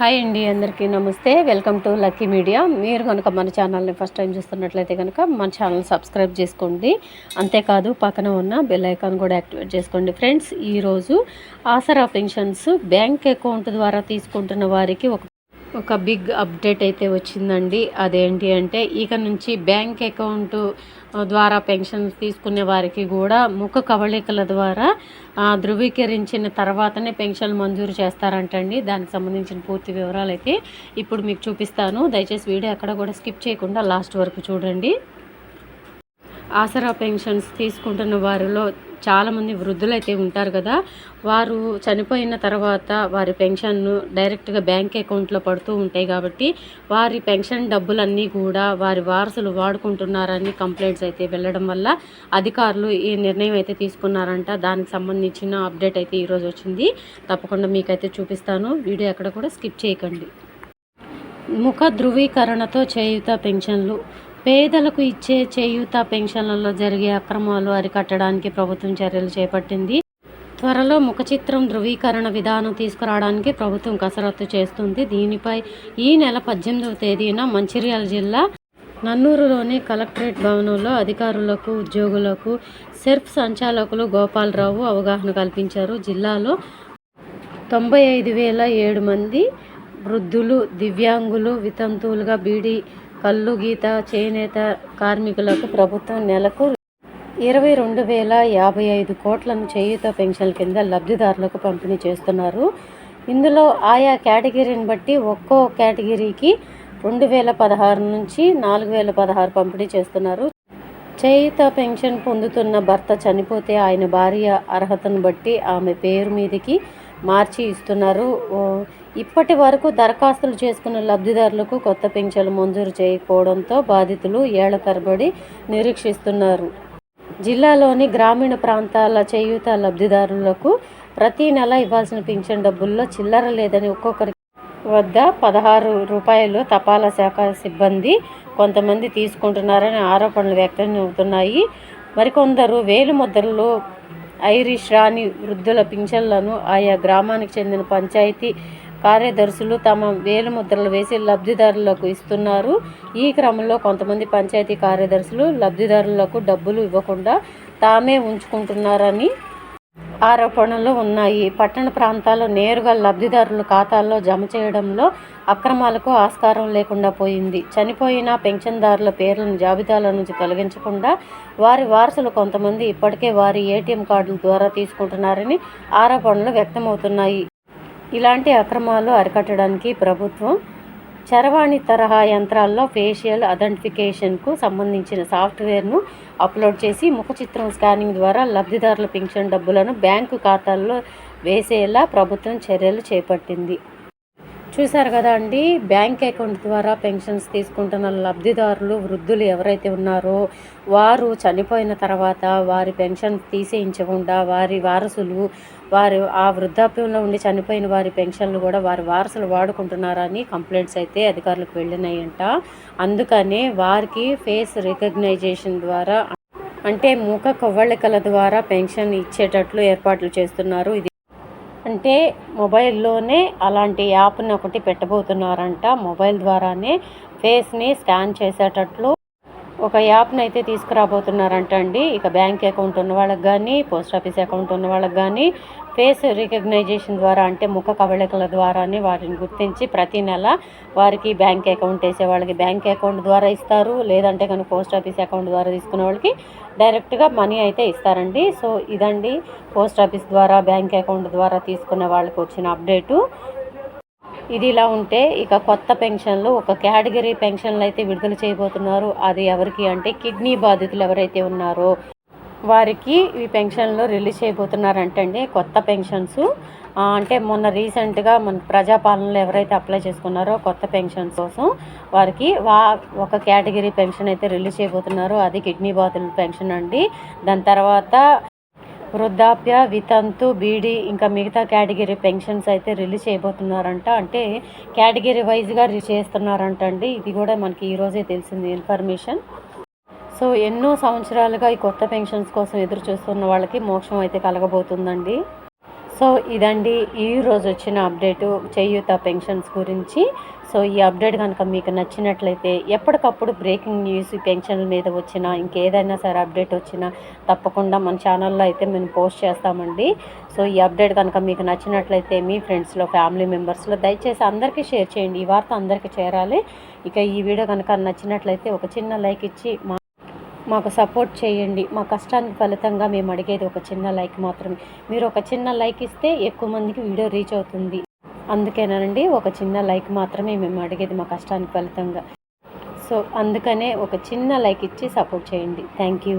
Hi అండి అందరికీ నమస్తే. Welcome to lucky media. మీరు కనుక మన ఛానల్ని ఫస్ట్ టైం చూస్తున్నట్లయితే కనుక మన ఛానల్ సబ్స్క్రైబ్ చేసుకోండి. అంతేకాదు పక్కన ఉన్న బెల్ ఐకాన్ కూడా యాక్టివేట్ చేసుకోండి. ఫ్రెండ్స్ ఈరోజు ఆసరా పెన్షన్స్ బ్యాంక్ అకౌంట్ ద్వారా తీసుకుంటున్న వారికి ఒక ఒక బిగ్ అప్డేట్ అయితే వచ్చిందండి. అదేంటి అంటే ఇక నుంచి బ్యాంక్ అకౌంట్ ద్వారా పెన్షన్స్ తీసుకునే వారికి కూడా ముఖ కవళికల ద్వారా ధృవీకరించిన తర్వాతనే పెన్షన్ మంజూరు చేస్తారంటండి. దానికి సంబంధించిన పూర్తి వివరాలు అయితే ఇప్పుడు మీకు చూపిస్తాను. దయచేసి వీడియో ఎక్కడ కూడా స్కిప్ చేయకుండా లాస్ట్ వరకు చూడండి. ఆసరా పెన్షన్స్ తీసుకుంటున్న వారిలో చాలామంది వృద్ధులు అయితే ఉంటారు కదా వారు చనిపోయిన తర్వాత వారి పెన్షన్ డైరెక్ట్గా బ్యాంక్ అకౌంట్లో పడుతూ ఉంటాయి కాబట్టి వారి పెన్షన్ డబ్బులన్నీ కూడా వారి వారసులు వాడుకుంటున్నారని కంప్లైంట్స్ అయితే వెళ్ళడం వల్ల అధికారులు ఈ నిర్ణయం అయితే తీసుకున్నారంట. దానికి సంబంధించిన అప్డేట్ అయితే ఈరోజు వచ్చింది. తప్పకుండా మీకైతే చూపిస్తాను. వీడియో ఎక్కడ కూడా స్కిప్ చేయకండి. ముఖ ధృవీకరణతో చేయుత పెన్షన్లు పేదలకు ఇచ్చే చేయూత పెన్షన్లలో జరిగే అక్రమాలు అరికట్టడానికి ప్రభుత్వం చర్యలు చేపట్టింది. త్వరలో ముఖచిత్రం ధృవీకరణ విధానం తీసుకురావడానికి ప్రభుత్వం కసరత్తు చేస్తుంది. దీనిపై ఈ నెల పద్దెనిమిదవ తేదీన మంచిర్యాల జిల్లా నన్నూరులోని కలెక్టరేట్ భవనంలో అధికారులకు ఉద్యోగులకు సెర్ఫ్ సంచాలకులు గోపాలరావు అవగాహన కల్పించారు. జిల్లాలో తొంభై ఐదు వేల ఏడు మంది వృద్ధులు దివ్యాంగులు వితంతువులుగా బీడీ కళ్ళు గీత చేనేత కార్మికులకు ప్రభుత్వం నెలకు ఇరవై రెండు వేల యాభై ఐదు కోట్లను చేయూత పెన్షన్ కింద లబ్ధిదారులకు పంపిణీ చేస్తున్నారు. ఇందులో ఆయా కేటగిరీని బట్టి ఒక్కో కేటగిరీకి రెండు వేల పదహారు నుంచి నాలుగు వేల పదహారు పంపిణీ చేస్తున్నారు. చేయుత పెన్షన్ పొందుతున్న భర్త చనిపోతే ఆయన భార్య అర్హతను బట్టి ఆమె పేరు మీదకి మార్చి ఇస్తున్నారు. ఓ, ఇప్పటి వరకు దరఖాస్తులు చేసుకున్న లబ్ధిదారులకు కొత్త పింఛన్లు మంజూరు చేయకపోవడంతో బాధితులు ఏళ్ళ తరబడి నిరీక్షిస్తున్నారు. జిల్లాలోని గ్రామీణ ప్రాంతాల చేయూత లబ్ధిదారులకు ప్రతి నెల ఇవ్వాల్సిన పింఛన్ డబ్బుల్లో చిల్లర లేదని ఒక్కొక్కరి వద్ద పదహారు రూపాయలు తపాలా శాఖ సిబ్బంది కొంతమంది తీసుకుంటున్నారని ఆరోపణలు వ్యక్తం అవుతున్నాయి. మరికొందరు వేలు ముద్రలు ఐరిష్ రాణి వృద్ధుల పింఛన్లను ఆయా గ్రామానికి చెందిన పంచాయతీ కార్యదర్శులు తమ వేలు ముద్రలు వేసి లబ్ధిదారులకు ఇస్తున్నారు. ఈ క్రమంలో కొంతమంది పంచాయతీ కార్యదర్శులు లబ్ధిదారులకు డబ్బులు ఇవ్వకుండా తామే ఉంచుకుంటున్నారని ఆరోపణలు ఉన్నాయి. పట్టణ ప్రాంతాల్లో నేరుగా లబ్ధిదారుల ఖాతాల్లో జమ చేయడంలో అక్రమాలకు ఆస్కారం లేకుండా పోయింది. చనిపోయిన పెన్షన్దారుల పేర్లను జాబితాల నుంచి తొలగించకుండా వారి వారసులు కొంతమంది ఇప్పటికే వారి ఏటీఎం కార్డుల ద్వారా తీసుకుంటున్నారని ఆరోపణలు వ్యక్తమవుతున్నాయి. ఇలాంటి అక్రమాలు అరికట్టడానికి ప్రభుత్వం చరవాణి తరహా యంత్రాల్లో ఫేషియల్ అథెంటిఫికేషన్కు సంబంధించిన సాఫ్ట్వేర్ను అప్లోడ్ చేసి ముఖ చిత్రం స్కానింగ్ ద్వారా లబ్ధిదారుల పింఛన్ డబ్బులను బ్యాంకు ఖాతాల్లో వేసేలా ప్రభుత్వం చర్యలు చేపట్టింది. చూశారు కదా అండి బ్యాంక్ అకౌంట్ ద్వారా పెన్షన్స్ తీసుకుంటున్న లబ్ధిదారులు వృద్ధులు ఎవరైతే ఉన్నారో వారు చనిపోయిన తర్వాత వారి పెన్షన్ తీసేయించకుండా వారి వారసులు వారు ఆ వృద్ధాప్యంలో ఉండి చనిపోయిన వారి పెన్షన్లు కూడా వారి వారసులు వాడుకుంటున్నారని కంప్లైంట్స్ అయితే అధికారులకు వెళ్ళినాయంట. అందుకనే వారికి ఫేస్ రికగ్నైజేషన్ ద్వారా అంటే మూక కొవ్వళికల ద్వారా పెన్షన్ ఇచ్చేటట్లు ఏర్పాట్లు చేస్తున్నారు. ఇది అంటే మొబైల్లోనే అలాంటి యాప్ని ఒకటి పెట్టబోతున్నారంట. మొబైల్ ద్వారానే ఫేస్ని స్కాన్ చేసేటట్లు ఒక యాప్ని అయితే తీసుకురాబోతున్నారంట అండి. ఇక బ్యాంక్ అకౌంట్ ఉన్న వాళ్ళకి కానీ పోస్ట్ ఆఫీస్ అకౌంట్ ఉన్న వాళ్ళకి కానీ ఫేస్ రికగ్నైజేషన్ ద్వారా అంటే ముఖ కవళికల ద్వారానే వాటిని గుర్తించి ప్రతి నెల వారికి బ్యాంక్ అకౌంట్ వేసే వాళ్ళకి బ్యాంక్ అకౌంట్ ద్వారా ఇస్తారు. లేదంటే కానీ పోస్ట్ ఆఫీస్ అకౌంట్ ద్వారా తీసుకునే వాళ్ళకి డైరెక్ట్గా మనీ అయితే ఇస్తారండి. సో ఇదండి. పోస్ట్ ఆఫీస్ ద్వారా బ్యాంక్ అకౌంట్ ద్వారా తీసుకునే వాళ్ళకి వచ్చిన అప్డేటు. ఇది ఇలా ఉంటే ఇక కొత్త పెన్షన్లు ఒక కేటగిరీ పెన్షన్లు అయితే విడుదల చేయబోతున్నారు. అది ఎవరికి అంటే కిడ్నీ బాధితులు ఎవరైతే ఉన్నారో వారికి ఈ పెన్షన్లు రిలీజ్ చేయబోతున్నారంటండి కొత్త పెన్షన్స్. అంటే మొన్న రీసెంట్గా మన ప్రజాపాలనలో ఎవరైతే అప్లై చేసుకున్నారో కొత్త పెన్షన్స్ కోసం వారికి వా ఒక కేటగిరీ పెన్షన్ అయితే రిలీజ్ చేయబోతున్నారు. అది కిడ్నీ బాధితుల పెన్షన్ అండి. దాని తర్వాత వృద్ధాప్య వితంతు బీడీ ఇంకా మిగతా కేటగిరీ పెన్షన్స్ అయితే రిలీజ్ చేయబోతున్నారంట. అంటే కేటగిరీ వైజ్గా చేస్తున్నారంట అండి ఇది కూడా మనకి ఈరోజే తెలిసింది ఇన్ఫర్మేషన్. సో ఎన్నో సంవత్సరాలుగా ఈ కొత్త పెన్షన్స్ కోసం ఎదురు చూస్తున్న వాళ్ళకి మోక్షం అయితే కలగబోతుందండి. సో ఇదండి ఈ రోజు వచ్చిన అప్డేటు చేయూత పెన్షన్స్ గురించి. సో ఈ అప్డేట్ కనుక మీకు నచ్చినట్లయితే ఎప్పటికప్పుడు బ్రేకింగ్ న్యూస్ పెన్షన్ల మీద వచ్చినా ఇంకేదైనా సరే అప్డేట్ వచ్చినా తప్పకుండా మన ఛానల్లో అయితే మేము పోస్ట్ చేస్తామండి. సో ఈ అప్డేట్ కనుక మీకు నచ్చినట్లయితే మీ ఫ్రెండ్స్లో ఫ్యామిలీ మెంబర్స్లో దయచేసి అందరికీ షేర్ చేయండి. ఈ వార్త అందరికీ చేరాలి. ఇక ఈ వీడియో కనుక నచ్చినట్లయితే ఒక చిన్న లైక్ ఇచ్చి మా మాకు సపోర్ట్ చేయండి. మా కష్టానికి ఫలితంగా మేము అడిగేది ఒక చిన్న లైక్ మాత్రమే. మీరు ఒక చిన్న లైక్ ఇస్తే ఎక్కువ మందికి వీడియో రీచ్ అవుతుంది. అందుకేనండి ఒక చిన్న లైక్ మాత్రమే మేము అడిగేది మా కష్టానికి ఫలితంగా. సో అందుకనే ఒక చిన్న లైక్ ఇచ్చి సపోర్ట్ చేయండి. Thank you.